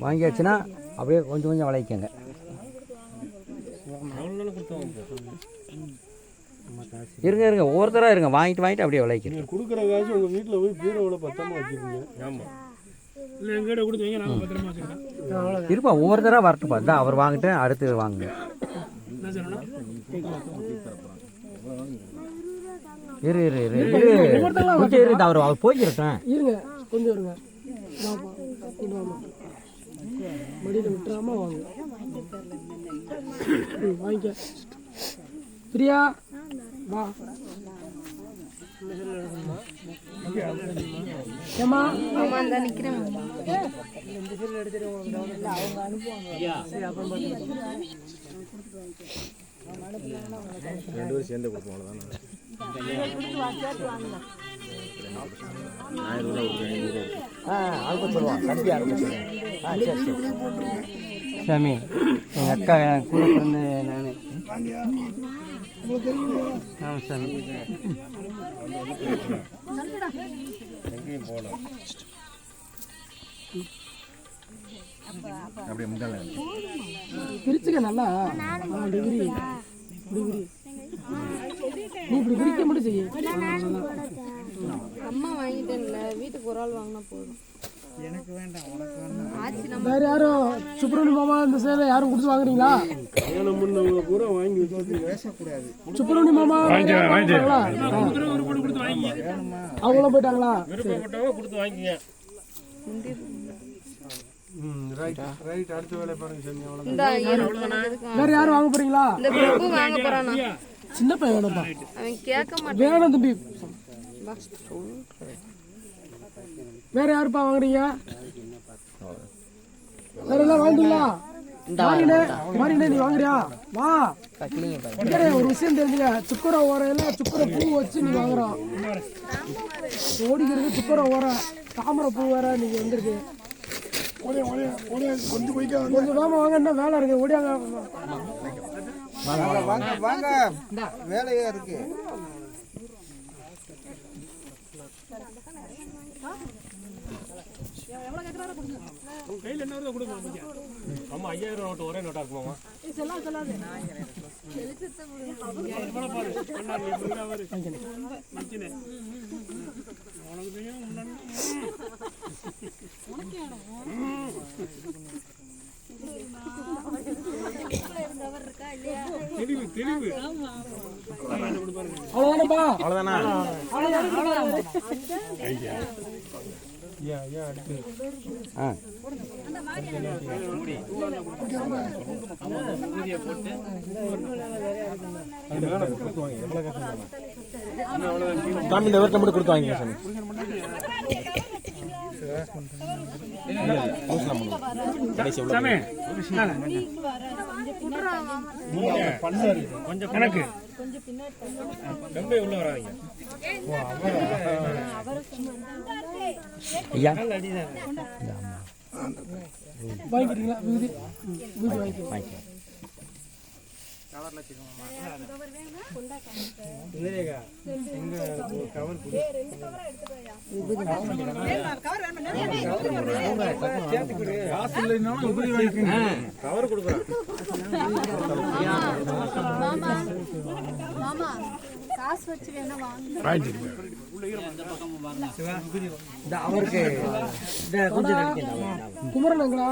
வாங்கியாச்சுன்னா அப்படியே கொஞ்சம் கொஞ்சம் விளைவிக்கங்க இருங்க இருங்க ஒவ்வொருத்தராக இருங்க வாங்கிட்டு வாங்கிட்டு அப்படியே நீங்கள் கொடுக்குற காசு உங்கள் வீட்டில் போய் பீரோவில் பத்திரமா வச்சுக்கோங்க ஆமாம் இருப்பா ஒவ்வொருத்தராக வரட்டுப்பா தான் அவர் வாங்கிட்டு அடுத்து வாங்குங்க இரு இரு இரு இரு அவர் அவர் போய்க்கிறட்டும் இருங்க கொஞ்சம் இருங்க மடியில் விட்டுறாம வாங்க வாங்கிக்க பிரியா வா ஏமா ரெண்டு பேரும் சேர்ந்து கொடுப்போம் அவ்வளோதான் சாமி எங்கள் அக்கா என் கூட பிறந்து நான். ஆமாம் சாமி. எங்கேயும் போகல அப்படியே முந்தால பிரிச்சுக்க நல்லா டிகிரி டிகிரி நீ இப்படி பிரிக்க மட்டும் செய்ய. அம்மா வாங்கிட்டேன்ல வீட்டுக்கு ஒரு ஆள் வாங்கினா போதும். வேற யாரும் சுப்பிரமணிய மாமா இந்த சேலை யாரும் கொடுத்து வாங்குறீங்களா? கல்யாணம் பண்ணவங்க பூரா வாங்கி வச்சு சுப்பிரமணிய மாமா வாங்கிங்க அவங்களாம் போயிட்டாங்களா? விருப்பப்பட்டவங்க கொடுத்து இருக்கு. வேற யாரும் வாங்க போறீங்களா? சின்ன பையன் வேணும்ப்பா அவன் கேட்க மாட்டான். வேணும் தம்பி. வேற யாருப்பா வாங்குறீங்க? வேற எல்லாம் வாங்கிட்டீங்களா? நீ வாங்குறியா? வா. ஒரு விஷயம் தெரிஞ்சுங்க சுக்கர ஓரையில சுக்கர பூ வச்சு நீ வாங்குறோம். ஓடிக்கிறது சுக்கர ஓரை. தாமரை பூ வேற நீங்க வந்திருக்கு. கொஞ்சம் வேமா வாங்க. என்ன வேலை இருக்கு. ஓடியாங்க. வாங்க வாங்க வேலையா இருக்கு. கையில் என்ன வருதோ கொடுங்க அமைதியா. ஆமா ஐயாயிரம் நோட்டு ஒரே நோட்டா இருக்குமாமா நிற்கினே உனக்கு தெளிவு தெளிவு அவ்வளவுதானப்பா? ஆ. சாமி இந்த விவரத்தை மட்டும் கொடுத்து வாங்கிக்க சாமி. கொஞ்சம் கணக்கு ஐயா. வாங்கிக்கிறீங்களா? விகுதி விகுதி வாங்கிக்கிறேன். வாங்கிக்கோ கவர் கொடுக்குறேன். மாமா மாமா காசு வச்சு வேணா வாங்க அவருக்கு குமரனுங்களா